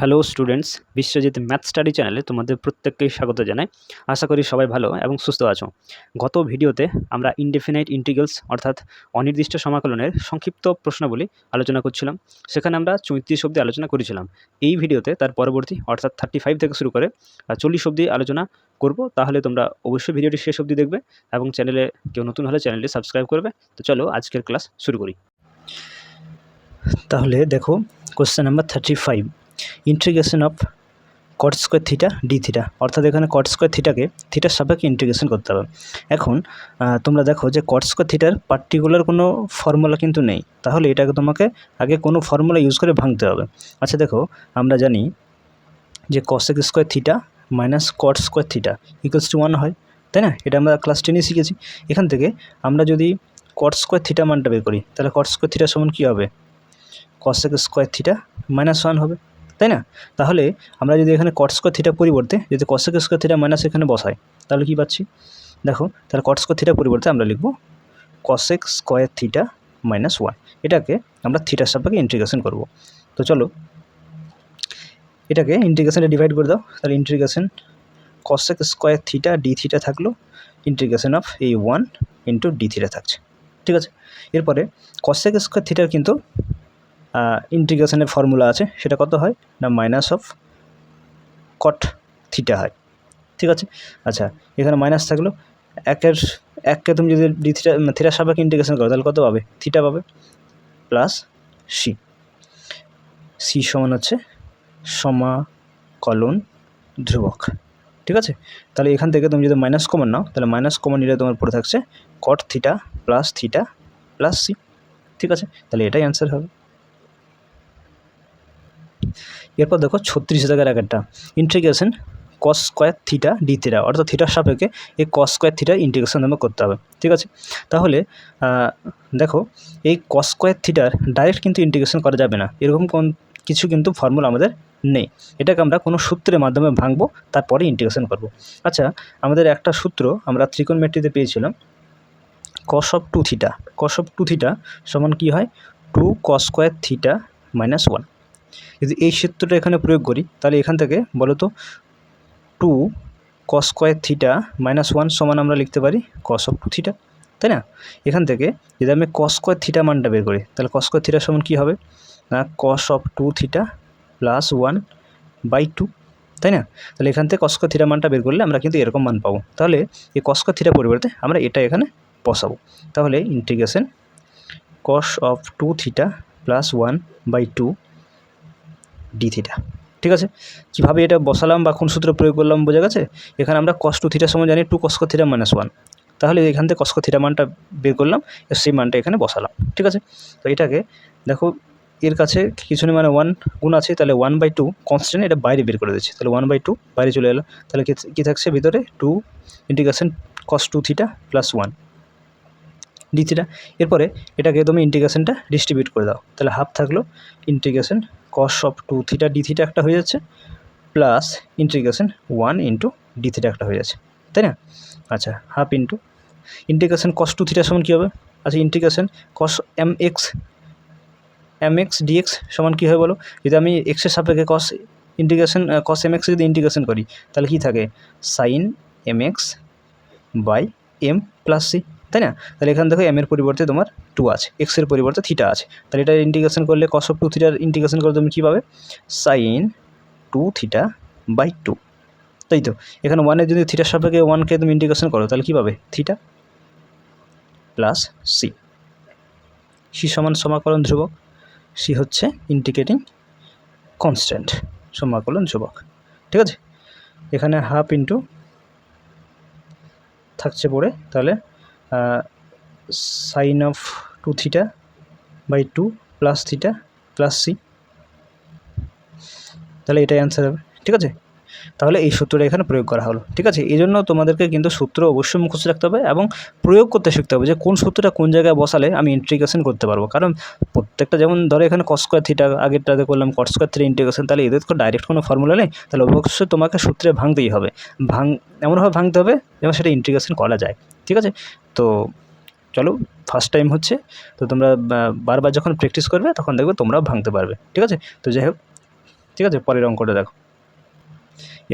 Hello students Biswajit math study চ্যানেলে তোমাদের প্রত্যেককেই স্বাগত জানাই। আশা করি সবাই ভালো এবং সুস্থ আছো। গত ভিডিওতে আমরা ইনডেফিনাইট ইন্টিগ্রালস অর্থাৎ অনির্দিষ্ট সমাকলনের সংক্ষিপ্ত প্রশ্নাবলী আলোচনা করছিলাম। সেখানে আমরা চৌত্রিশ অব্দি আলোচনা করেছিলাম। এই ভিডিওতে তার পরবর্তী অর্থাৎ থার্টি ফাইভ থেকে শুরু করে চল্লিশ অব্দি আলোচনা করব। তাহলে তোমরা অবশ্যই ভিডিওটি শেষ অবধি দেখবে এবং চ্যানেলে কেউ নতুন হলে চ্যানেলটি সাবস্ক্রাইব করবে। তো চলো আজকের ক্লাস শুরু করি। তাহলে দেখো question number thirty five integration of cot square theta d theta অর্থাৎ এখানে কট স্কোয়ার থিটাকে থিটার সাপেক্ষে ইন্টিগ্রেশন করতে হবে। এখন তোমরা দেখো যে কট স্কোয়ার থিটার পার্টিকুলার কোনো ফর্মুলা কিন্তু নেই। তাহলে এটাকে তোমাকে আগে কোনো ফর্মুলা ইউজ করে ভাঙতে হবে। আচ্ছা দেখো, আমরা জানি যে cosec square theta minus cot square theta equals to one হয়, তাই না? এটা আমরা ক্লাস টেনে শিখেছি। এখান থেকে আমরা যদি কট স্কোয়ার থিটা মানটা বের করি, তাহলে কট স্কোয়ার থিটা সমান কী হবে? Cosec square theta minus one হবে। তাই না? তাহলে আমরা যদি এখানে কট স্কোয়ার থিটা পরিবর্তে যদি কসেক স্কোয়ার থিটা মাইনাস এখানে বসাই, তাহলে কী পাচ্ছি? দেখো, তাহলে কট স্কোয়ার থিটা পরিবর্তে আমরা লিখব cosec square theta minus one এটাকে আমরা থিটার সাপেক্ষে ইন্টিগ্রেশন করব। তো চলো, এটাকে ইন্টিগ্রেশনে ডিভাইড করে দাও। তাহলে integration cosec square theta d theta থাকল ইন্টিগ্রেশন অফ এই ওয়ান ইন্টু ডি থিটা থাকছে। ঠিক আছে? এরপরে কসেক স্কোয়ার থিটার কিন্তু ইন্টিগ্রেশনের ফর্মুলা আছে, সেটা কত হয়? না মাইনাস অফ কট থিটা হয়। ঠিক আছে? আচ্ছা এখানে মাইনাস থাকল। একের এককে তুমি যদি ডি থিটা থিটার সাপেক্ষে ইন্টিগ্রেশন করো, তাহলে কত পাবে? থিটা পাবে। প্লাস সি সি সমান হচ্ছে সমাকলন ধ্রুবক। ঠিক আছে? তাহলে এখান থেকে তুমি যদি মাইনাস কমন নাও, তাহলে মাইনাস কমন নিলে তোমার পড়ে থাকছে cot theta plus theta plus c ঠিক আছে? তাহলে এটাই অ্যান্সার হবে। এরপর দেখো ছত্রিশ দাগের একটা integration cos square theta d theta অর্থাৎ থিটার সাপেক্ষে এই কস স্কোয়ার থিটা ইন্টিগ্রেশন আমাকে করতে হবে, ঠিক আছে? তাহলে দেখো, এই কস স্কোয়ার থিটার ডাইরেক্ট কিন্তু ইন্টিগ্রেশন করা যাবে না, এরকম কোন কিছু কিন্তু ফর্মুলা আমাদের নেই, এটাকে আমরা কোনো সূত্রের মাধ্যমে ভাঙবো, তারপরে ইন্টিগ্রেশন করব। আচ্ছা আমাদের একটা সূত্র আমরা ত্রিকোণমিতিতে পেয়েছিলাম cos of two theta cos of two theta সমান কী হয়? Two cos square theta minus one যদি এই সূত্রটা এখানে প্রয়োগ করি, তাহলে এখান থেকে বলো তো two cos square theta minus one সমান আমরা লিখতে পারি কস অফ টু থিটা তাই না? এখান থেকে যদি আমি কস স্কোয়ার থিটা মানটা বের করি, তাহলে কস স্কোয়ার থিটা সমান কী হবে? না cos of two theta plus one by two তাই না? তাহলে এখান থেকে কস স্কোয়ার থিটা মানটা বের করলে আমরা কিন্তু এরকম মান পাবো। তাহলে এই কস স্কোয়ার থিটা পরিবর্তে আমরা এটা এখানে বসাবো। তাহলে integration cos of two theta plus one by two d theta ঠিক আছে? কীভাবে এটা বসালাম বা কোন সূত্র প্রয়োগ করলাম বোঝা গেছে? এখানে আমরা কস টু থিটার সময় জানি two cos square theta minus one তাহলে এখান থেকে কস্কো থিটা মানটা বের করলাম সেই মানটা এখানে বসালাম, ঠিক আছে? তো এটাকে দেখো, এর কাছে কিছু নেই মানে ওয়ান গুণ আছে, তাহলে ওয়ান বাই টু কনস্ট্যান্ট এটা বাইরে বের করে দিচ্ছি তাহলে ওয়ান বাই টু বাইরে চলে এলো। তাহলে কী থাকছে ভিতরে? Two integration cos two theta plus one d theta এরপরে এটাকে তুমি ইন্টিগ্রেশনটা ডিস্ট্রিবিউট করে দাও। তাহলে হাফ থাকল integration cos of two theta d theta একটা হয়ে যাচ্ছে plus integration one into d theta একটা হয়ে যাচ্ছে, তাই না? আচ্ছা half into integration cos two theta সমান কী হবে? আচ্ছা integration cos m x m x dx সমান কী হবে বলো? যদি আমি এক্সের সাপেক্ষে cos integration cos m x যদি ইন্টিগ্রেশন করি, তাহলে কী থাকে? Sine m x by m plus c তাই না? তাহলে এখান থেকে এম এর পরিবর্তে তোমার টু আছে এক্সের পরিবর্তে থিটা আছে। তাহলে এটা ইন্টিগ্রেশন করলে কস অফ টু থিটার ইন্টিগ্রেশন করলে তুমি কী পাবে? Sine two theta by two তাই তো? এখানে ওয়ানের যদি থিটার সাপেক্ষে ওয়ানকে তুমি ইন্টিগ্রেশন করো, তাহলে কী পাবে? থিটা প্লাস সি সি সমান সমাকলন ধ্রুবক। সি হচ্ছে ইন্টিগ্রেটিং কনস্ট্যান্ট সমাকলন ধ্রুবক। ঠিক আছে? এখানে হাফ ইন্টু থাকছে পড়ে, তাহলে sine of two theta by two plus theta plus c তাহলে এটাই অ্যান্সার হবে। ঠিক আছে? তাহলে এই সূত্রটা এখানে প্রয়োগ করা হলো, ঠিক আছে? এই জন্য তোমাদেরকে কিন্তু সূত্র অবশ্যই মুখস্থ রাখতে হবে এবং প্রয়োগ করতে শিখতে হবে যে কোন সূত্রটা কোন জায়গায় বসালে আমি ইন্টিগ্রেশন করতে পারব। কারণ প্রত্যেকটা যেমন ধরো এখানে কস স্কোয়ার থিটা আগেরটাতে করলাম কট স্কোয়ার থ্রি ইন্টিগ্রেশন তাহলে এদের তো ডাইরেক্ট কোনো ফর্মুলা নেই। তাহলে অবশ্যই তোমাকে সূত্রে ভাঙতেই হবে। ভাঙ এমনভাবে ভাঙতে হবে যেন সেটা ইন্টিগ্রেশন করা যায়, ঠিক আছে? তো চলো ফার্স্ট টাইম হচ্ছে। তো তোমরা বারবার যখন প্র্যাকটিস করবে, তখন দেখবে তোমরাও ভাঙতে পারবে, ঠিক আছে? তো যাই হোক, ঠিক আছে? পরের অঙ্কটা দেখো।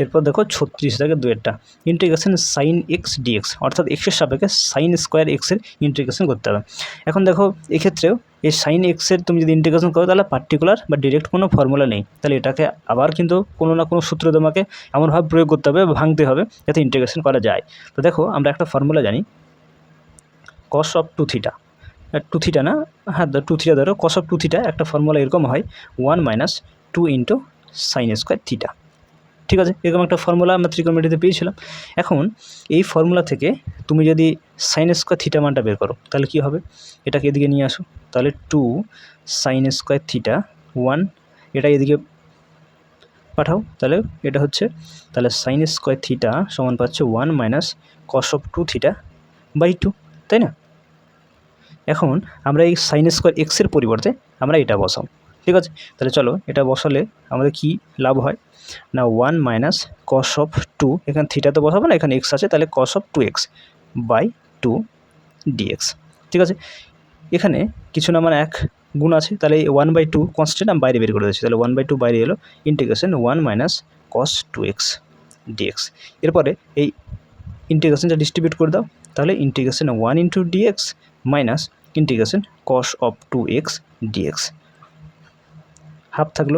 এরপর দেখো ছত্রিশ থেকে দুয়েরটা। ইন্টিগ্রেশন সাইন এক্স ডিএক্স অর্থাৎ এক্সের সাপেক্ষে সাইন স্কোয়ার এক্সের ইন্টিগ্রেশন করতে হবে। এখন দেখো, এক্ষেত্রেও এই সাইন এক্সের তুমি যদি ইন্টিগ্রেশন করো, তাহলে পার্টিকুলার বা ডিরেক্ট কোনো ফর্মুলা নেই। তাহলে এটাকে আবার কিন্তু কোনো না কোনো সূত্র তোমাকে এমনভাবে প্রয়োগ করতে হবে ভাঙতে হবে যাতে ইন্টিগ্রেশন করা যায়। তো দেখো, আমরা একটা ফর্মুলা জানি। Cos of two theta two theta না? হ্যাঁ টু থিটা ধরো। কস অফ টু থিটা একটা ফর্মুলা এরকম হয়। One minus two into sine square theta ঠিক আছে, এরকম একটা ফর্মুলা আমরা ত্রিকোণমিতিতে পেয়েছিলাম। এখন এই ফর্মুলা থেকে তুমি যদি সাইন স্কোয়ার থিটা মানটা বের করো, তাহলে কী হবে? এটাকে এদিকে নিয়ে আসো, তাহলে two sine square theta one এটা এদিকে পাঠাও, তাহলে এটা হচ্ছে, তাহলে সাইন স্কোয়ার থিটা সমান পাচ্ছে one minus cos of two theta by two তাই না? এখন আমরা এই সাইন স্কোয়ার এক্সের পরিবর্তে আমরা এটা বসাও। ঠিক আছে? তাহলে চলো, এটা বসালে আমাদের কি লাভ হয়? না one minus cos of two এখানে থিটা তো বসাবো না, এখানে এক্স আছে, তাহলে cos of two x by two dx ঠিক আছে? এখানে কিছু না মানে এক গুণ আছে, তাহলে ওয়ান বাই টু কনস্ট্যান্ট আমি বাইরে বের করে দিচ্ছি তাহলে ওয়ান বাই টু বাইরে এলো integration one minus cos two x dx এরপরে এই ইন্টিগ্রেশনটা ডিস্ট্রিবিউট করে দাও, তাহলে integration one into dx minus integration cos of two x dx half থাকল।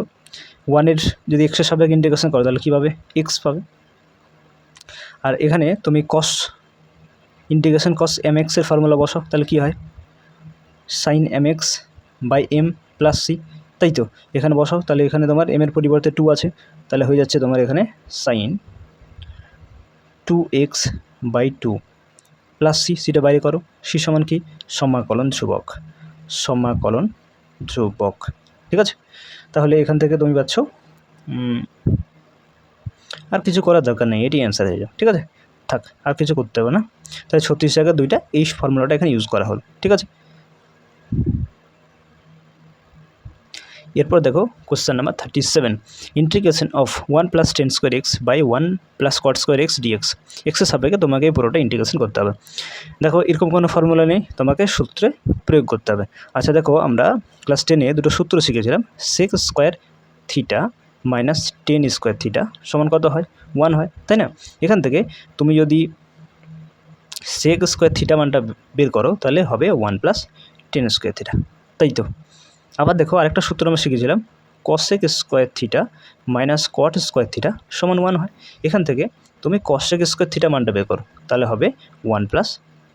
ওয়ানের যদি এক্সের সাপেক্ষে ইন্টিগ্রেশন করো, তাহলে কী পাবে এক্স পাবে। আর এখানে তুমি কস ইন্টিগ্রেশন কস এম এক্সের ফর্মুলা বসাও, তাহলে কী হয়? Sine m x by m plus c তাই তো? এখানে বসাও, তাহলে এখানে তোমার এম এর পরিবর্তে টু আছে। তাহলে হয়ে যাচ্ছে তোমার এখানে sine two x by two plus c সিটা বাইরে করো। সি সমান কি? সমাকলন ধ্রুবক। সমাকলন ধ্রুবক। ঠিক আছে? তাহলে এখান থেকে তুমি পাচ্ছ আর কিছু করার দরকার নেই এটি অ্যান্সার হয়ে যাও ঠিক আছে? থাক, আর কিছু করতে হবে না। তাহলে ছত্রিশ জায়গায় দুইটা, এই ফর্মুলাটা এখানে ইউজ করা হলো, ঠিক আছে? এরপর দেখো question number thirty seven integration of one plus tan square x by one plus cot square x dx এক্সের সাপেক্ষে তোমাকে এই পুরোটা ইন্টিগ্রেশন করতে হবে। দেখো, এরকম কোনো ফর্মুলা নেই, তোমাকে সূত্রে প্রয়োগ করতে হবে। আচ্ছা দেখো, আমরা ক্লাস টেনে দুটো সূত্র শিখেছিলাম। Sec square theta minus tan square theta সমান কত হয়? ওয়ান হয়, তাই না? এখান থেকে তুমি যদি সেক স্কোয়ার থিটা মানটা বের করো, তাহলে হবে one plus tan square theta তাই তো? আবার দেখো আরেকটা সূত্র আমরা শিখেছিলাম cosec square theta minus cot square theta সমান ওয়ান হয়। এখান থেকে তুমি কসেক স্কোয়ার থিটা মানটা বের করো, তাহলে হবে one plus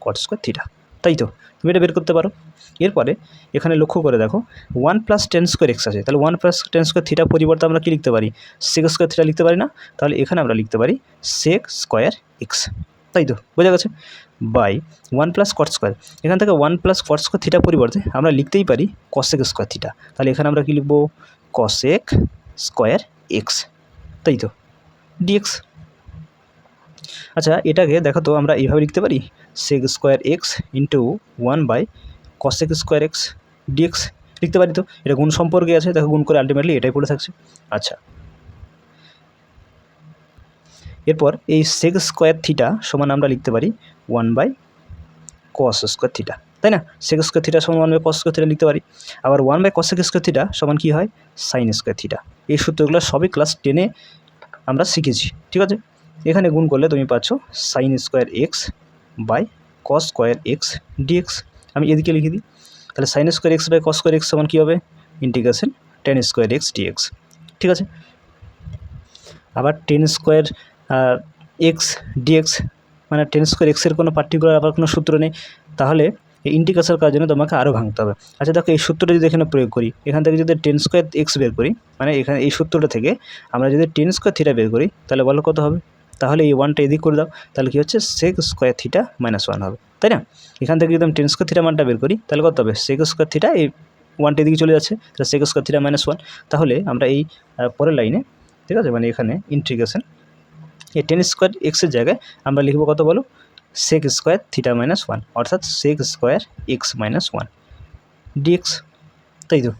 cot square theta তাই তো? তুমি এটা বের করতে পারো। এরপরে এখানে লক্ষ্য করে দেখো one plus tan square x আছে। তাহলে one plus tan square theta পরিবর্তে আমরা কী লিখতে পারি? সেক স্কোয়ার থিটা লিখতে পারি না। তাহলে এখানে আমরা লিখতে পারি সেক স্কোয়ার এক্স তাই তো? বোঝা গেছে? By one plus cot square এখান থেকে one plus cot square theta পরিবর্তে আমরা লিখতেই পারি কসেক স্কোয়ার থিটা তাহলে এখানে আমরা কী লিখব? কসেক স্কোয়ার এক্স তাই তো? ডিএক্স আচ্ছা এটাকে দেখো তো আমরা এইভাবে লিখতে পারি? Sec square x into one by cosec square x dx লিখতে পারি তো? এটা গুণ সম্পর্কে আছে, দেখো গুণ করে আলটিমেটলি এটাই পড়ে থাকছে। আচ্ছা এরপর এই সেক স্কোয়ার থিটা সমান আমরা লিখতে পারি one by cos square theta তাই না? সেক স্কোয়ার থিটা সমান one by cos square theta লিখতে পারি। আবার one by cosec square theta সমান কী হয়? সাইন স্কোয়ার থিটা এই সূত্রগুলো সবই ক্লাস টেনে আমরা শিখেছি, ঠিক আছে? এখানে গুণ করলে তুমি পাচ্ছ sine square x by cos square x dx আমি এদিকে লিখে দিই। তাহলে sine square x by cos square x সমান কী হবে? Integration tan square x dx ঠিক আছে? আবার টেন স্কোয়ার এক্স ডিএক্স মানে টেন স্কোয়ার এক্সের কোনো পার্টিকুলার আবার কোনো সূত্র নেই, তাহলে এই ইন্টিগ্রেশন করার জন্য তোমাকে আরও ভাঙতে হবে। আচ্ছা দেখো, এই সূত্রটা যদি এখানে প্রয়োগ করি, এখান থেকে যদি টেন স্কোয়ার এক্স বের করি মানে এখানে এই সূত্রটা থেকে আমরা যদি টেন স্কোয়ার থিটা বের করি, তাহলে বলো কত হবে? তাহলে এই ওয়ানটা এদিক করে দাও, তাহলে কী হচ্ছে? Sec square theta minus one হবে, তাই না? এখান থেকে যদি আমি টেন স্কোয়ার থিটা মানটা বের করি, তাহলে কত হবে? সেক স্কোয়ার থিটা এই ওয়ানটা এদিকে চলে যাচ্ছে, তাহলে sec square theta minus one তাহলে আমরা এই পরের লাইনে ঠিক আছে? মানে এখানে ইন্টিগ্রেশন এই টেন স্কোয়ার এক্সের জায়গায় আমরা লিখব কত বলো? Sec square theta minus one অর্থাৎ sec square x minus one dx তাই তো?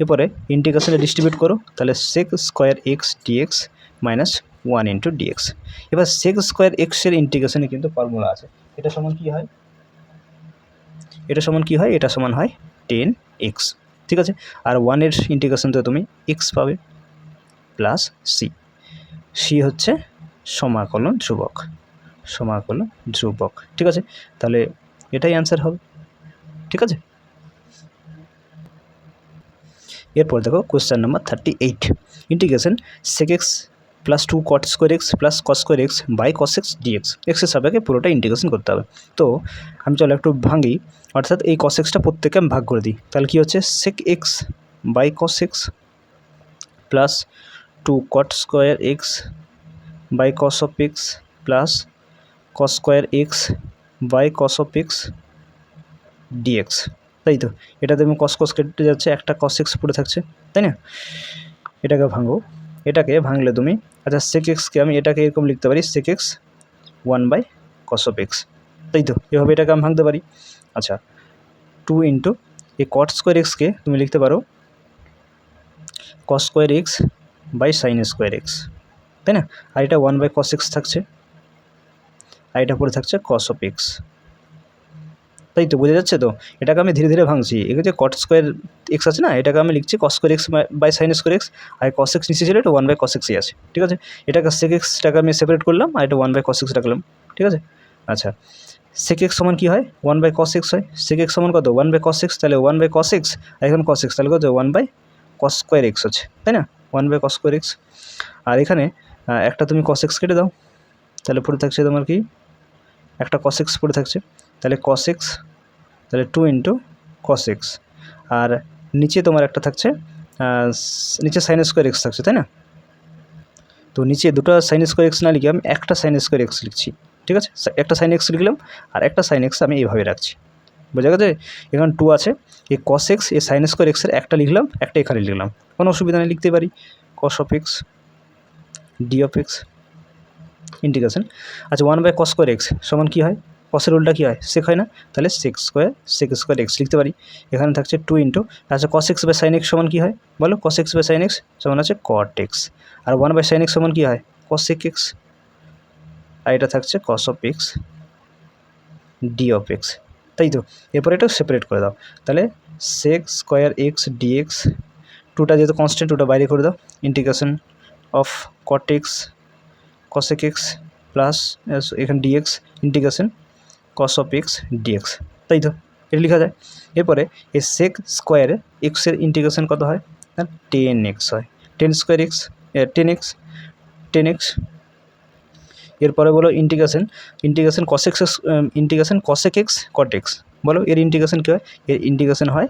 এরপরে ইন্টিগ্রেশনে ডিস্ট্রিবিউট করো, তাহলে sec square x dx minus one into dx এবার সেক স্কোয়ার এক্সের ইন্টিগ্রেশনে কিন্তু ফর্মুলা আছে। এটা সমান কী হয়? এটা সমান কী হয়? এটা সমান হয় টেন এক্স ঠিক আছে? আর ওয়ানের ইন্টিগ্রেশন তো তুমি এক্স পাবে। Plus c. সি হচ্ছে সমাকলন ধ্রুবক। সমাকলন ধ্রুবক। ঠিক আছে? তাহলে এটাই অ্যান্সার হবে। ঠিক আছে? এরপর দেখো question number thirty eight integration sec x plus two cot square x plus cos square x by cos x dx এক্সের সাপেক্ষে পুরোটা ইন্টিগ্রেশন করতে হবে। তো আমি চলো একটু ভাঙি। অর্থাৎ এই কস এক্সটা প্রত্যেককে আমি ভাগ করে দিই। তাহলে কী হচ্ছে? Sec x by cos x plus two cot square x by cos of x plus cos square x by cos of x dx তাই তো? এটাতে আমি কস কস কেটে যাচ্ছে, একটা কস এক্স পড়ে থাকছে, তাই না? এটাকে ভাঙো। এটাকে ভাঙলে তুমি আচ্ছা সেক এক্সকে আমি এটাকে এরকম লিখতে পারি sec x one by cos x তাই তো? এভাবে এটাকে আমি ভাঙতে পারি। আচ্ছা টু ইন্টু এই কট স্কোয়ার এক্সকে তুমি লিখতে পারো cos square x by sine square x তাই না? আর এটা ওয়ান বাই কস এক্স থাকছে, আর এটা পরে থাকছে কস অফ এক্স তাই তো বোঝা যাচ্ছে তো? এটাকে আমি ধীরে ধীরে ভাঙছি। যে কট স্কোয়ার এক্স আছে না, এটাকে আমি লিখছি cos square x by sine square x R cos x নিচে ছিল এটা ওয়ান বাই কস এক্সই আছে, ঠিক আছে? এটাকে সেক এক্সটাকে আমি সেপারেট করলাম, আর এটা ওয়ান বাই কস এক্স রাখলাম, ঠিক আছে? আচ্ছা সেক এক্স সমান কী হয়? ওয়ান বাই কস এক্স হয়। সেক এক্স সমান কত? ওয়ান বাই কস এক্স তাহলে ওয়ান বাই কস এক্স আর এখন কস এক্স তাহলে কত? One by cos square x হচ্ছে তাই না? One by cos square x আর এখানে একটা তুমি কস এক্স কেটে দাও, তাহলে পড়ে থাকছে তোমার কি? একটা কস এক্স পড়ে থাকছে, তাহলে কস এক্স তাহলে টু ইন্টু কস এক্স আর নিচে তোমার একটা থাকছে নিচে সাইন স্কোয়ার এক্স থাকছে, তাই না? তো নিচে দুটো সাইন স্কোয়ার এক্স না লিখে আমি একটা সাইন স্কোয়ার এক্স লিখছি, ঠিক আছে? একটা সাইন এক্স লিখলাম, আর একটা সাইন এক্স আমি এইভাবে রাখছি। বোঝা গেছে? এখানে টু আছে। এই কস এক্স এই সাইন স্কোয়ার এক্সের একটা লিখলাম, একটা এখানে লিখলাম। কোনো অসুবিধা নেই, লিখতে পারি। Cos of x d of x integration আচ্ছা one by cos square x সমান কী হয়? কসের উল্টা কী হয়? সেক হয় না? তাহলে sec square sec square x লিখতে পারি। এখানে থাকছে টু ইন্টু আচ্ছা cos x by sine x সমান কী হয়? বলো cos x by sine x সমান আছে কট এক্স আর ওয়ান বাই সাইন এক্স সমান কী হয়? কস সেক এক্স আর এটা থাকছে cos of x d of x তাই তো? এরপর এটা সেপারেট করে দাও। তাহলে সেক স্কোয়ার এক্স ডিএক্স টুটা যেহেতু কনস্ট্যান্ট টুটা বাইরে করে দাও। Integration of cot x cosec x plus এখানে dx integration cos of x dx তাই তো? এটা লেখা যায়। এরপরে এই সেক স্কোয়ারে এক্সের ইন্টিগ্রেশন কত হয়? টেন এক্স হয়। Tan square x tan x tan x এরপরে বলো integration integration cosec x integration cosec x cot x বলো এর ইন্টিগ্রেশন কী হয়? এর ইন্টিগ্রেশন হয়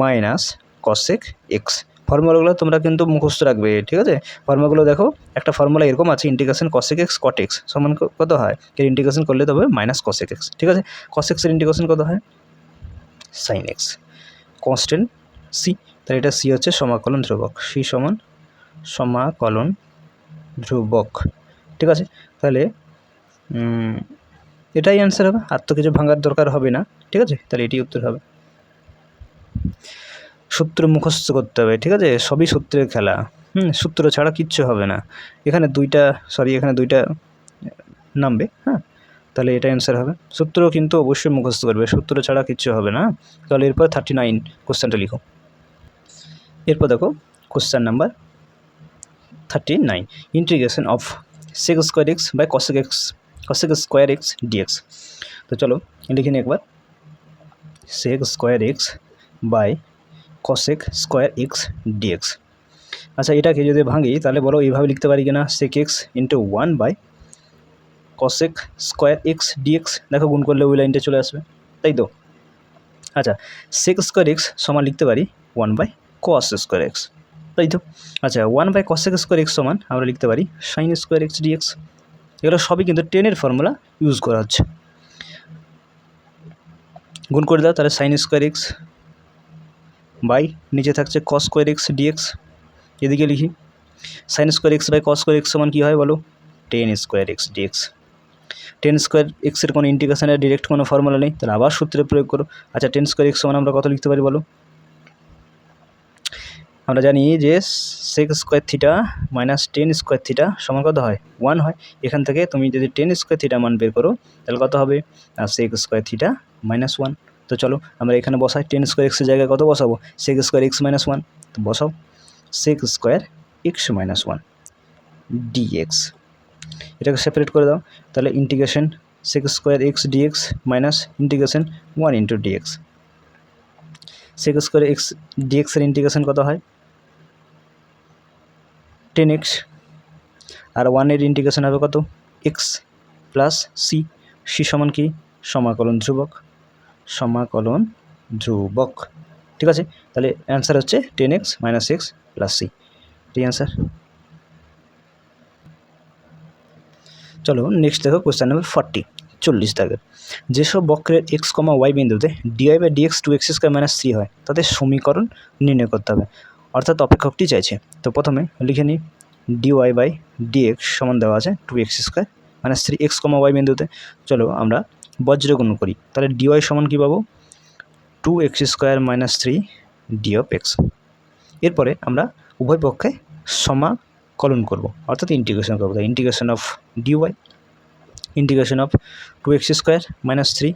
মাইনাস কসেক এক্স ফর্মুলাগুলো তোমরা কিন্তু মুখস্থ রাখবে, ঠিক আছে? ফর্মুলাগুলো দেখো, একটা ফর্মুলা এরকম আছে integration cosec x cot x সমান কত হয়? এর ইন্টিগ্রেশন করলে তবে মাইনাস কসেক এক্স ঠিক আছে? কসেক্সের ইন্টিগ্রেশন কত হয়? সাইন এক্স কনস্ট্যান্ট সি তাহলে এটা সি হচ্ছে সমাকলন ধ্রুবক সি সমান সমাকলন ধ্রুবক, ঠিক আছে? তাহলে এটাই অ্যান্সার হবে। আর তো কিছু ভাঙার দরকার হবে না, ঠিক আছে? তাহলে এটি উত্তর হবে। সূত্র মুখস্থ করতে হবে, ঠিক আছে? সবই সূত্রের খেলা। হুম, সূত্র ছাড়া কিচ্ছু হবে না। এখানে দুইটা সরি এখানে দুইটা নামবে হ্যাঁ? তাহলে এটা অ্যান্সার হবে। সূত্র কিন্তু অবশ্যই মুখস্থ করবে। সূত্র ছাড়া কিচ্ছু হবে না। তাহলে এরপর থার্টি নাইন কোশ্চেনটা লিখো। এরপর দেখো question number thirty nine integration of sec square x by cosec x cosec square x dx তো চলো, লিখে নিই একবার। Sec square x by cosec square x dx আচ্ছা এটাকে যদি ভাঙি, তাহলে বলো এইভাবে লিখতে পারি কিনা? Sec x into one by cosec square x dx দেখো, গুণ করলে ওই লাইনটা চলে আসবে। তাই তো? আচ্ছা সেক স্কোয়ার এক্স সমান লিখতে পারি one by cos square x তাই তো? আচ্ছা one by cosec square x সমান, আমরা লিখতে পারি সাইন স্কোয়ার এক্স ডিএক্স এগুলো সবই কিন্তু টেনের ফর্মুলা ইউজ করা হচ্ছে। গুণ করে দাও, তাহলে সাইন স্কোয়ার এক্স বাই নিচে থাকছে কস স্কোয়ার এক্স ডিএক্স এদিকে লিখি sine square x by cos square x সমান কী হয় বলো? Tan square x dx tan square এক্সের কোনো ইন্টিগ্রেশনের ডিরেক্ট কোনো ফর্মুলা নেই, তাহলে আবার সূত্রে প্রয়োগ করো। আচ্ছা টেন স্কোয়ার এক্স সমান আমরা কত লিখতে পারি বলো? আমরা জানি যে sec square theta minus tan square theta সমান কত হয়? ওয়ান হয়। এখান থেকে তুমি যদি টেন স্কোয়ার থিটা মান বের করো, তাহলে কত হবে? Sec square theta minus one তো চলো, আমরা এখানে বসাই। টেন স্কোয়ার এক্সের জায়গায় কত বসাবো? Sec square x minus one তো বসাও। Sec square x minus one dx এটাকে সেপারেট করে দাও। তাহলে integration sec square x dx minus integration one into dx sec square x ডিএক্সের integration কত হয়? টেন এক্স আর ওয়ানের ইন্টিগ্রেশন হবে কত? এক্স প্লাস সি সি সমান কি? সমাকলন ধ্রুবক। সমাকলন ধ্রুবক। ঠিক আছে? তাহলে অ্যান্সার হচ্ছে tan x minus x plus c ঠিক অ্যান্সার চলো নেক্সট দেখো কোয়েশ্চেন নাম্বার ফর্টি চল্লিশ দাগের। যেসব বক্রের এক্স কমা ওয়াই বিন্দুতে dy by dx two x square minus three হয়, তাদের সমীকরণ নির্ণয় করতে হবে। অর্থাৎ অপেক্ষকটি চাইছে। তো প্রথমে লিখে নিই ডিওয়াই বাই ডিএক্স সমান দেওয়া আছে two x square minus three x comma y বিন্দুতে। চলো আমরা বজ্রগুণ করি। তাহলে ডিওয়াই সমান কী পাবো? Two x square minus three d of x এরপরে আমরা উভয় পক্ষে সমাকলন করব, অর্থাৎ ইন্টিগ্রেশন করব। তাই integration of dy integration of two x square minus three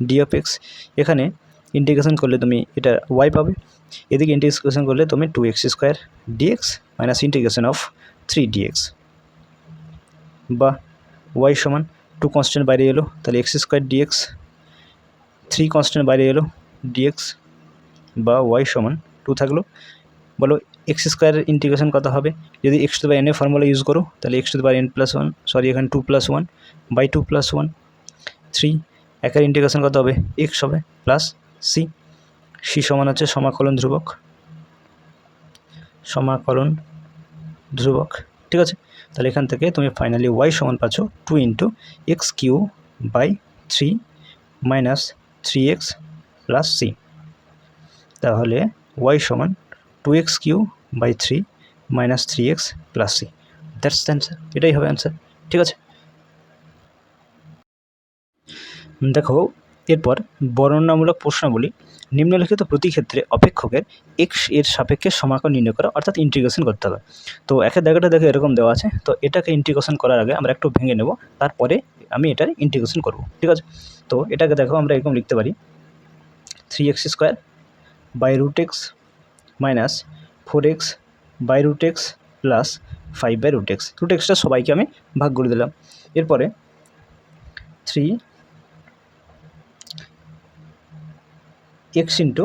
d of x এখানে ইন্টিগ্রেশন করলে তুমি এটা ওয়াই পাবে। এদিকে ইন্টিগ্রেশন করলে তুমি two x square dx minus integration of three dx বা ওয়াই সমান টু কনস্ট্যান্ট বাইরে এলো, তাহলে x square dx three constant বাইরে এলো ডিএক্স বা ওয়াই সমান টু থাকল। বলো এক্স স্কোয়ারের ইন্টিগ্রেশন কত হবে? যদি এক্স টু এন এর ফর্মুলা ইউজ করো, তাহলে x to by n plus one sorry এখানে two plus one by two plus one three একের ইন্টিগ্রেশন কত হবে? এক্স হবে প্লাস সি সি সমান হচ্ছে সমাকলন ধ্রুবক। সমাকলন ধ্রুবক। ঠিক আছে? তাহলে এখান থেকে তুমি ফাইনালি ওয়াই সমান পাচ্ছ two into x cube by three minus three x plus c তাহলে ওয়াই সমান two x cube by three minus three x plus c that's the answer এটাই হবে অ্যান্সার ঠিক আছে? দেখো, এরপর বর্ণনামূলক প্রশ্নাবলী নিম্নলিখিত প্রতি ক্ষেত্রে অপেক্ষকের এক্সের সাপেক্ষে সমাকলন নির্ণয় করা, অর্থাৎ ইন্টিগ্রেশন করতে হবে। তো একের জায়গাটা দেখে এরকম দেওয়া আছে। তো এটাকে ইন্টিগ্রেশন করার আগে আমরা একটু ভেঙে নেব, তারপরে আমি এটার ইন্টিগ্রেশন করব, ঠিক আছে? তো এটাকে দেখো আমরা এরকম লিখতে পারি। Three x square by root x minus four x by root x plus five by root x root extra সবাইকে আমি ভাগ করে দিলাম। এরপরে three x into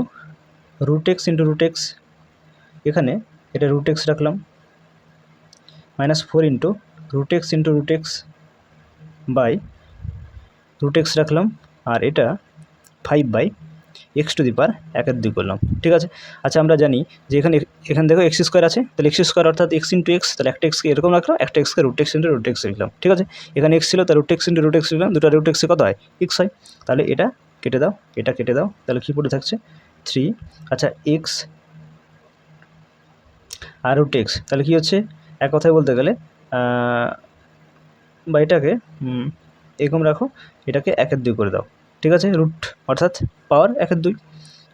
root x into root x এখানে এটা রুট এক্স রাখলাম minus four into root x into root x by root x রাখলাম আর এটা five by x to the power একের দুই করলাম ঠিক আছে আচ্ছা আমরা জানি যে এখানে এখান থেকে এক্স স্কোয়ার আছে তাহলে এক্স স্কোয়ার অর্থাৎ এক্স ইন্টু এক্স তাহলে একটা এক্সকে এরকম রাখলাম একটা এক্সকে root x into root x লিখলাম ঠিক আছে এখানে এক্স ছিল তাহলে root x into root x লিখলাম দুটো রুট এক্সে কত হয় এক্স হয় তাহলে এটা কেটে দাও, এটা কেটে দাও, তাহলে কী পড়ে থাকছে? থ্রি আচ্ছা এক্স আর রুট এক্স তাহলে কী হচ্ছে? এক কথায় বলতে গেলে বা এটাকে এরকম রাখো, এটাকে একের দুই করে দাও, ঠিক আছে? রুট অর্থাৎ পাওয়ার একের দুই।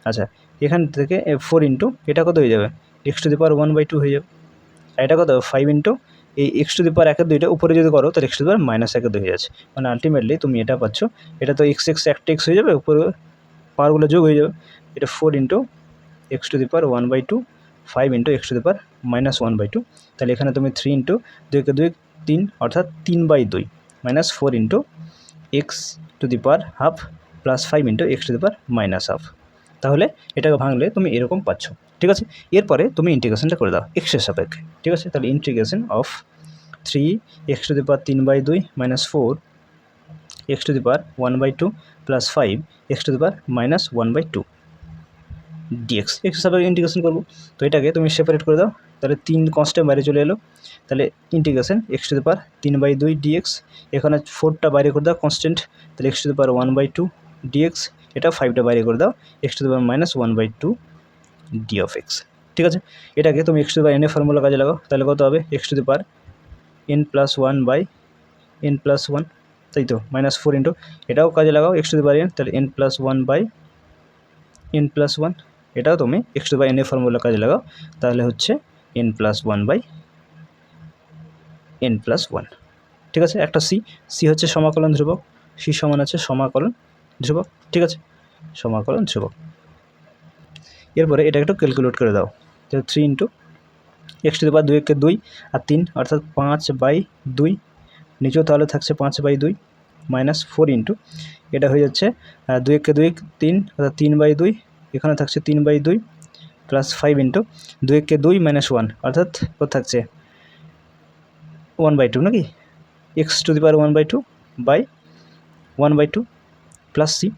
আচ্ছা এখান থেকে ফোর ইন্টু এটা কত হয়ে যাবে? X to the power one by two হয়ে যাবে। আর এটা কত? ফাইভ ইন্টু এই এক্স টু দি পাওয়ার একের দুইটা উপরে যদি করো, তাহলে x to the power minus একের দুই হয়ে যাচ্ছে। মানে আলটিমেটলি তুমি এটা পাচ্ছ। এটা তো এক্স এক্স একটা এক্স হয়ে যাবে, উপরে পাওয়ারগুলো যোগ হয়ে যাবে। এটা four into x to the power one by two five into x to the power minus one by two তাহলে এখানে তুমি থ্রি ইন্টু দুইকে দুই, তিন, অর্থাৎ তিন বাই দুই minus four into x to the power half plus five into x to the power minus half তাহলে এটাকে ভাঙলে তুমি এরকম পাচ্ছ। ঠিক আছে? এরপরে তুমি ইন্টিগ্রেশনটা করে দাও এক্সের সাপেক্ষে, ঠিক আছে? তাহলে integration of three x to the power তিন বাই দুই minus four x to the power one by two plus five x to the power minus one by two dx x সাপেক্ষে ইন্টিগ্রেশন করব। তো এটাকে তুমি সেপারেট করে দাও, তাহলে তিন কনস্ট্যান্ট বাইরে চলে এলো। তাহলে integration x to the power তিন বাই দুই ডিএক্স এখানে ফোরটা বাইরে করে দাও কনস্ট্যান্ট তাহলে x to the power one by two dx এটা ফাইভটা বাইরে করে দাও x to the power minus one by two d of x ঠিক আছে? এটাকে তুমি এক্স টু পাওয়ার এন এর ফর্মুলা কাজে লাগাও, তাহলে কত হবে? X to the power n plus one by n plus one তাই তো? মাইনাস ফোর ইন্টু এটাও কাজে লাগাও x to the power n তাহলে n plus one by n plus one এটাও তুমি এক্স টু পাওয়ার এন এর ফর্মুলা কাজে লাগাও, তাহলে হচ্ছে n plus one by n plus one ঠিক আছে? একটা সি সি হচ্ছে সমাকলন ধ্রুবক সি সমান আছে সমাকলন ধ্রুবক, ঠিক আছে? সমাকলন ধ্রুবক। এরপরে এটা একটু ক্যালকুলেট করে দাও। Three into x to the power দুই একে দুই আর তিন, অর্থাৎ পাঁচ বাই দুই নিচেও তাহলে থাকছে পাঁচ বাই দুই মাইনাস ফোর ইন্টু এটা হয়ে যাচ্ছে দুই একে দুই তিন, অর্থাৎ তিন বাই দুই, এখানে থাকছে তিন বাই দুই প্লাস ফাইভ ইন্টু দুই একে দুই মাইনাস ওয়ান অর্থাৎ কত থাকছে? ওয়ান বাই টু নাকি? X to the power one by two by one by two plus c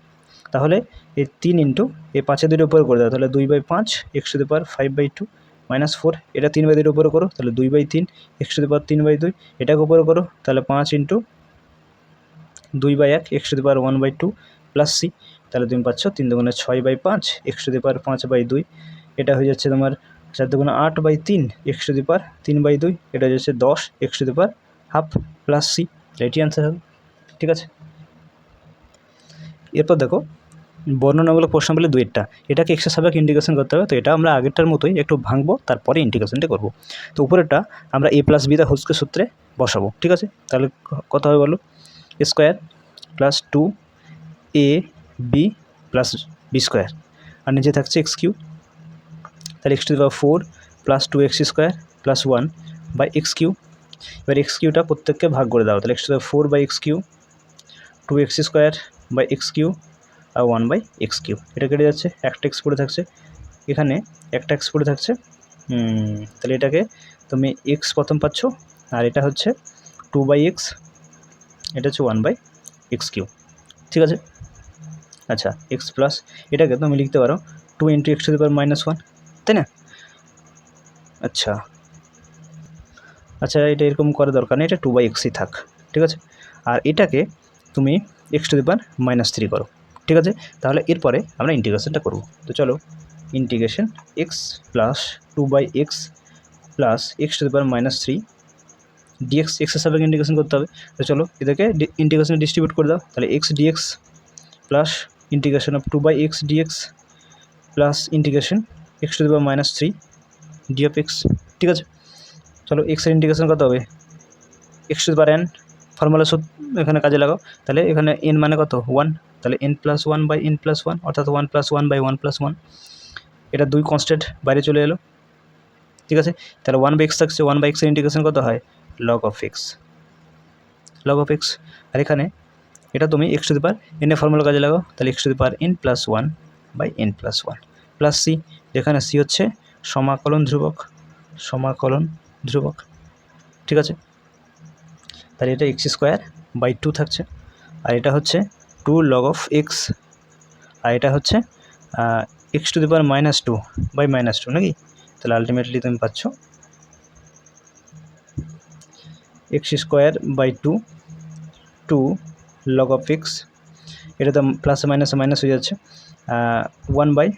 তাহলে এই তিন ইন্টু এই পাঁচের দুইয়ের উপরে করে দাও, তাহলে দুই বাই পাঁচ x to the power five by two minus four এটা তিন বাই দুইয়ের উপরে করো, তাহলে দুই বাই তিন এক্স টু দি পাওয়ার তিন বাই দুই, এটাকে উপরে করো, তাহলে পাঁচ ইন্টু দুই বাই এক x to the power one by two plus c তাহলে তুমি পাচ্ছ তিন দুগুণে ছয় বাই পাঁচ এক্স টু দি পাওয়ার পাঁচ বাই দুই, এটা হয়ে যাচ্ছে তোমার চার দুগুণে আট বাই তিন এক্স টু দি পাওয়ার তিন বাই দুই, এটা হয়ে যাচ্ছে দশ x to the power half plus c এটি অ্যান্সার হবে, ঠিক আছে? এরপর দেখো বর্ণনামূলক প্রশ্ন বলে দুইটা এটাকে এক্সের সাবেক ইন্টিগ্রেশন করতে হবে। তো এটা আমরা আগেরটার মতোই একটু ভাঙবো, তারপরে ইন্টিগ্রেশনটা করব। তো উপরেরটা আমরা এ প্লাস বিটা হোলস্কের সূত্রে বসাবো। ঠিক আছে? তাহলে ক- কত হবে বলো? Square plus two a b plus b square আর নিচে থাকছে এক্স কিউ তাহলে x to power four plus two x square plus one by x cube এবার এক্স কিউটা প্রত্যেককে ভাগ করে দাও। তাহলে x to power four by x cube two x square by x cube R one by x cube এটা কেটে যাচ্ছে, একটা এক্স পড়ে থাকছে। এখানে একটা এক্স পড়ে থাকছে। তাহলে এটাকে তুমি এক্স প্রথম পাচ্ছ, আর এটা হচ্ছে টু বাই এক্স এটা হচ্ছে ওয়ান বাই এক্স কিউ ঠিক আছে? আচ্ছা এক্স প্লাস এটাকে তুমি লিখতে পারো two into x to the power minus one তাই না? আচ্ছা। আচ্ছা এটা এরকম করার দরকার নেই, এটা টু বাই এক্সই থাক। ঠিক আছে? আর এটাকে তুমি x to the power minus three করো। ঠিক আছে? তাহলে এরপরে আমরা ইন্টিগ্রেশনটা করব। তো চলো integration x plus two by x plus x to power minus three dx এক্সের সাপেক্ষে ইন্টিগ্রেশন করতে হবে। তো চলো, এদেরকে ইন্টিগ্রেশনে ডিস্ট্রিবিউট করে দাও। তাহলে x dx plus integration of two by x dx plus integration x to power minus three d of x ঠিক আছে? চলো এক্সের ইন্টিগ্রেশন কত হবে? X to power n formula সূত্র এখানে কাজে লাগাও। তাহলে এখানে এন মানে কত? ওয়ান তাহলে n plus one by n plus one অর্থাৎ one plus one by one plus one এটা দুই কনস্ট্যান্ট বাইরে চলে এলো। ঠিক আছে? তাহলে ওয়ান বাই এক্স থাকছে ওয়ান বাই এক্সের ইন্টিগ্রেশন কত হয়? Log of x log of x আর এখানে এটা তুমি এক্স টু দি পার এনের ফর্মুলা কাজে লাগাও, তাহলে x to the power n plus one by n plus one plus c যেখানে সি হচ্ছে সমাকলন ধ্রুবক সমাকলন ধ্রুবক। ঠিক আছে? তাহলে এটা এক্স স্কোয়ার বাই টু থাকছে। আর এটা হচ্ছে টু লগ অফ এক্স আর এটা হচ্ছে x to the power minus two by minus two নাকি? তাহলে আলটিমেটলি তুমি পাচ্ছ x square by two two log of x এটা তো প্লাস মাইনাস মাইনাস হয়ে যাচ্ছে ওয়ান বাই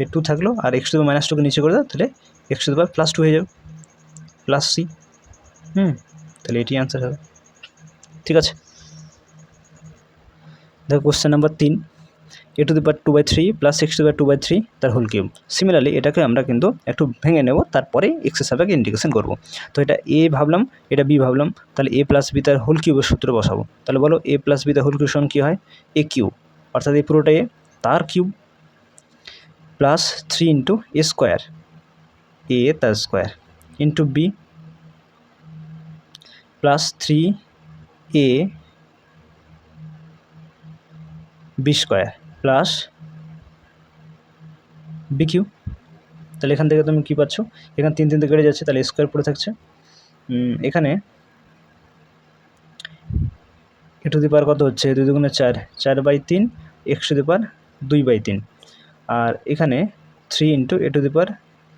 এ টু থাকল, আর এক্স টু মাইনাস টুকে নিচে করে দাও, তাহলে x to power plus two হয়ে যাবে প্লাস সি হুম, তাহলে এটি অ্যান্সার হবে, ঠিক আছে? দেখো কোশ্চেন নাম্বার তিন a to the power two by three plus x to the two by three তার হোল কিউব সিমিলারলি এটাকে আমরা কিন্তু একটু ভেঙে নেব, তারপরে এক্সের সাপেক্ষে ইন্টিগ্রেশন করব। তো এটা এ ভাবলাম, এটা বি ভাবলাম, তাহলে এ প্লাস বি তার হোল কিউবের সূত্র বসাবো। তাহলে বলো এ প্লাস বি তার হোল কিউব সমান কী হয়? এ কিউব অর্থাৎ এই পুরোটা এ তার cube plus three into a square a তার square into b plus three a b square plus b cube তাহলে এখান থেকে তুমি কী পাচ্ছ? এখানে তিন তিন থেকে কেটে যাচ্ছে, তাহলে স্কোয়ার পড়ে থাকছে। এখানে এ টু দি পাওয়ার কত হচ্ছে? দুই দুগুণে চার। চার বাই তিন এক্স টু দি পাওয়ার দুই বাই তিন। আর এখানে three into a to the power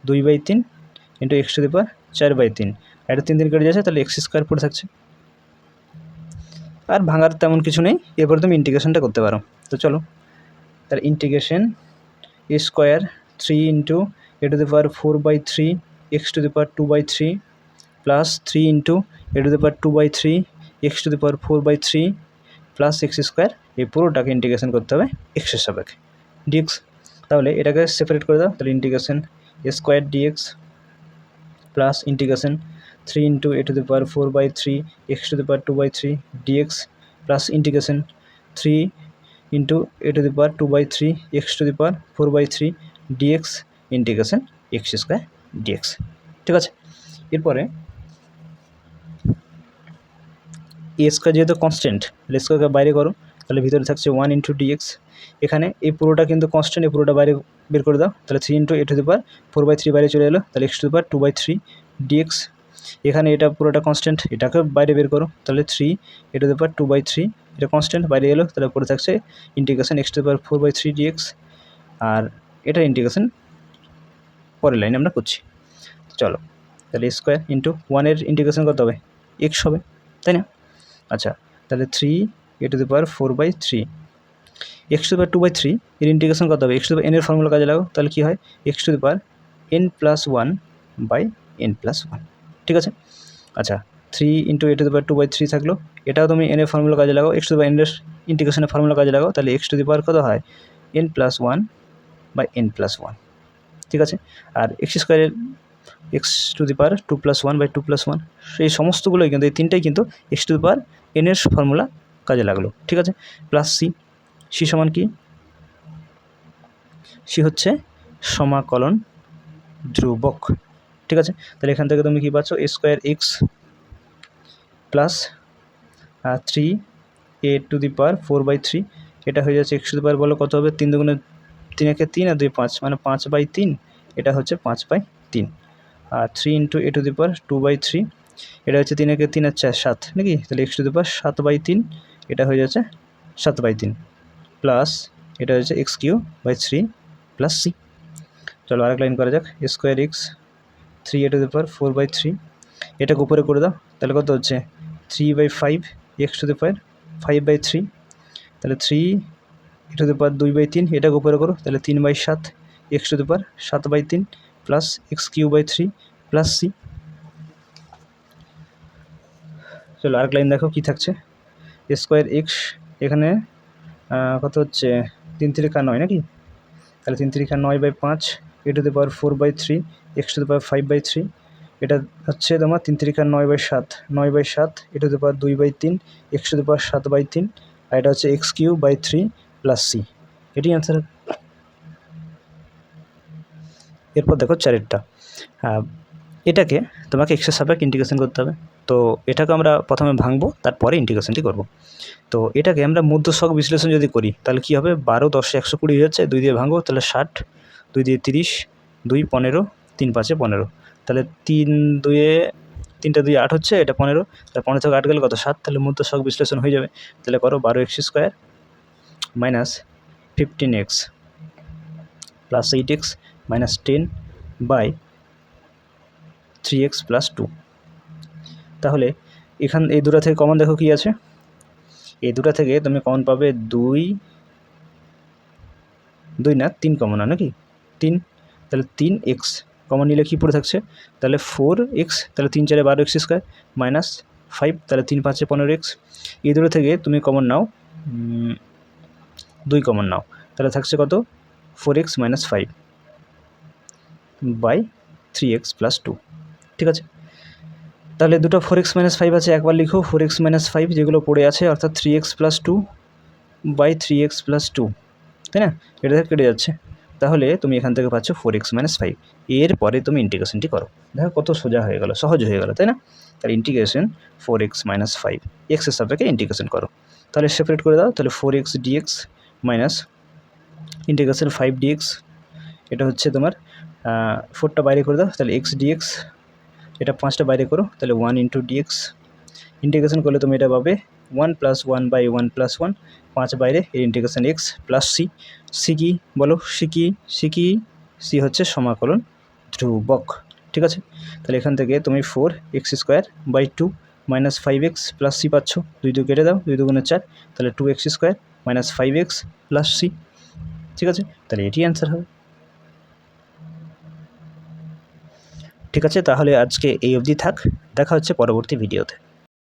দুই বাই তিন into x to the power চার বাই তিন। এটা তিন দিন কেটে যাচ্ছে, তাহলে এক্স স্কোয়ার পড়ে থাকছে। আর ভাঙার তেমন কিছু নেই। এরপর তুমি ইন্টিগ্রেশনটা করতে পারো। তো চলো, তার integration square three into a to the power four by three x to the power two by three plus three into a to the power two by three x to the power four by three plus x square এই পুরোটাকে integration করতে হবে এক্সের সাপেক্ষে। Dx তাহলে এটাকে separate করে দাও, তাহলে integration square dx plus integration three into a to the power four by three x to the power two by three dx plus integration three into a to the power two by three x to the power four by three dx integration x square dx ঠিক আছে? এরপরে এ square যেহেতু constant তাহলে স্কোয়ারকে বাইরে করো, তাহলে ভিতরে থাকছে ওয়ান ইন্টু ডিএক্স এখানে এই পুরোটা কিন্তু কনস্ট্যান্ট এই পুরোটা বাইরে বের করে দাও, তাহলে three into a to the power four by three বাইরে চলে এলো, তাহলে x to the power two by three d x এখানে এটা পুরোটা কনস্ট্যান্ট এটাকে বাইরে বের করো, তাহলে three a to the power two by three এটা কনস্ট্যান্ট বাইরে এলো তাহলে পরে থাকছে integration x to power four by three d x আর এটা ইন্টিগ্রেশন পরের লাইনে আমরা করছি। চলো, তাহলে স্কোয়ার ইন্টু ওয়ানের ইন্টিগ্রেশন কত হবে? এক্স হবে, তাই না? আচ্ছা তাহলে three a to the power four by three x to the power two by three এর ইন্টিগ্রেশন কত হবে? এক্স টু দি এনের ফর্মুলা কাজে লাগাও, তাহলে কী হয়? X to the power n plus one by n plus one ঠিক আছে? আচ্ছা three into a to the power two by three থাকল। এটাও তুমি এনের ফর্মুলা কাজে লাগাও। এক্স টু দি পাওয়ার এনের ইন্টিগ্রেশনের ফর্মুলা কাজে লাগাও। তাহলে এক্স টু দি কত হয়? N plus one by n plus one ঠিক আছে? আর এক্স স্কোয়ারের x to the power two plus one by two plus one সেই সমস্তগুলোই কিন্তু, এই তিনটাই কিন্তু এক্স টু দি পাওয়ার এনের ফর্মুলা কাজে লাগল। ঠিক আছে? প্লাস সি সি সমান কি? সি হচ্ছে সমাকলন ধ্রুবক। ঠিক আছে? তাহলে এখান থেকে তুমি কী পাচ্ছ? A square x plus three a to the power four by three এটা হয়ে যাচ্ছে এক্স টু দি পাওয়ার বলো কত হবে? তিন দুগুণে তিন একে তিন আর দুই পাঁচ মানে পাঁচ বাই তিন, এটা হচ্ছে পাঁচ বাই তিন। আর three into a to the power two by three এটা হচ্ছে তিন একে তিন আর চার, সাত, নাকি? তাহলে এক্স টু দি পাওয়ার সাত বাই তিন, এটা হয়ে যাচ্ছে সাত বাই তিন। প্লাস এটা হচ্ছে x q by three plus c চলো আরেক লাইন করা যাক square x three a to the power four by three এটাকে উপরে করে দাও, তাহলে কত হচ্ছে? Three by five x to the power five by three তাহলে three a to the power দুই বাই তিন এটাকে উপরে করো, তাহলে তিন বাই সাত এক্স টু দি পাওয়ার সাত বাই তিন plus x q by three plus c চলো আরেক লাইন দেখো কী থাকছে। স্কোয়ার এক্স এখানে কত হচ্ছে? তিন তিরিকা নয় নাকি? তাহলে তিন তিরিকা নয় বাই পাঁচ a to the power four by three x to the power five by three এটা হচ্ছে তোমার তিন তিরিকা নয় বাই সাত। নয় বাই সাত এটা দি পাওয়ার দুই বাই তিন, এক্স দি পাওয়ার সাত বাই তিন, আর এটা হচ্ছে x q by three plus c. এটি অ্যান্সার এরপর দেখো চারেরটা এটাকে তোমাকে এক্সের সাপেক্ষ ইন্টিগ্রেশন করতে হবে। তো এটাকে আমরা প্রথমে ভাঙবো, তারপরে ইন্টিগ্রেশনটি করব। তো এটাকে আমরা মধ্যশক বিশ্লেষণ যদি করি, তাহলে কী হবে? বারো, দশে একশো কুড়ি হয়ে যাচ্ছে, দুই দিয়ে ভাঙবো, তাহলে ষাট, দুই দিয়ে তিরিশ, দুই, পনেরো, তিন পাঁচে পনেরো। তাহলে তিন দুয়ে, তিনটা দুই আট হচ্ছে, এটা পনেরো, তাহলে পনেরো থেকে আট গেলে কত? সাত, তাহলে মূলত শখ বিশ্লেষণ হয়ে যাবে। তাহলে করো বারো x square minus fifteen x plus eight x minus ten by three x plus two. তাহলে এখান, এই দুটা থেকে কমন দেখো কী আছে? এই দুটা থেকে তুমি কমন পাবে দুই দুই না, তিন কমন নাকি? তিন, তাহলে তিন এক্স কমন নিলে কী পড়ে থাকছে? তাহলে ফোর এক্স তাহলে তিন চারে বারো এক্স স্কোয়ার মাইনাস ফাইভ তাহলে তিন পাঁচে পনেরো এক্স এই দুটো থেকে তুমি কমন নাও দুই কমন নাও। তাহলে থাকছে কত? Four x minus five by three x plus two ঠিক আছে? তাহলে দুটো ফোর এক্স মাইনাস ফাইভ আছে, একবার লিখো। ফোর এক্স মাইনাস ফাইভ যেগুলো পড়ে আছে, অর্থাৎ three x plus two by three x plus two তাই না? এটা কেটে যাচ্ছে। তাহলে তুমি এখান থেকে পাচ্ছ ফোর এক্স মাইনাস ফাইভ এরপরে তুমি ইন্টিগ্রেশনটি করো। দেখো কত সোজা হয়ে গেলো, সহজ হয়ে গেলো, তাই না? তাহলে integration four x minus five এক্সের সাপেক্ষে ইন্টিগ্রেশন করো। তাহলে সেপারেট করে দাও, তাহলে four x dx minus integration five dx এটা হচ্ছে তোমার ফোরটা বাইরে করে দাও, তাহলে এক্স ডিএক্স এটা পাঁচটা বাইরে করো, তাহলে ওয়ান ইন্টু ডিএক্স ইন্টিগ্রেশন করলে তুমি এটা পাবে one plus one by one plus one পাঁচ বাইরে এর integration x plus c c কি বলো সি কি সি কি সি হচ্ছে সমাকলন ধ্রুবক, ঠিক আছে? তাহলে এখান থেকে তুমি four x square by two minus five x plus c পাচ্ছ, দুই দু কেটে দাও, দুই দুগুণে চার, তাহলে two x square minus five x plus c ঠিক আছে? তাহলে এটি অ্যান্সার হবে। ঠিক আছে, তাহলে আজকে এই অবধি থাক, দেখা হচ্ছে পরবর্তী ভিডিওতে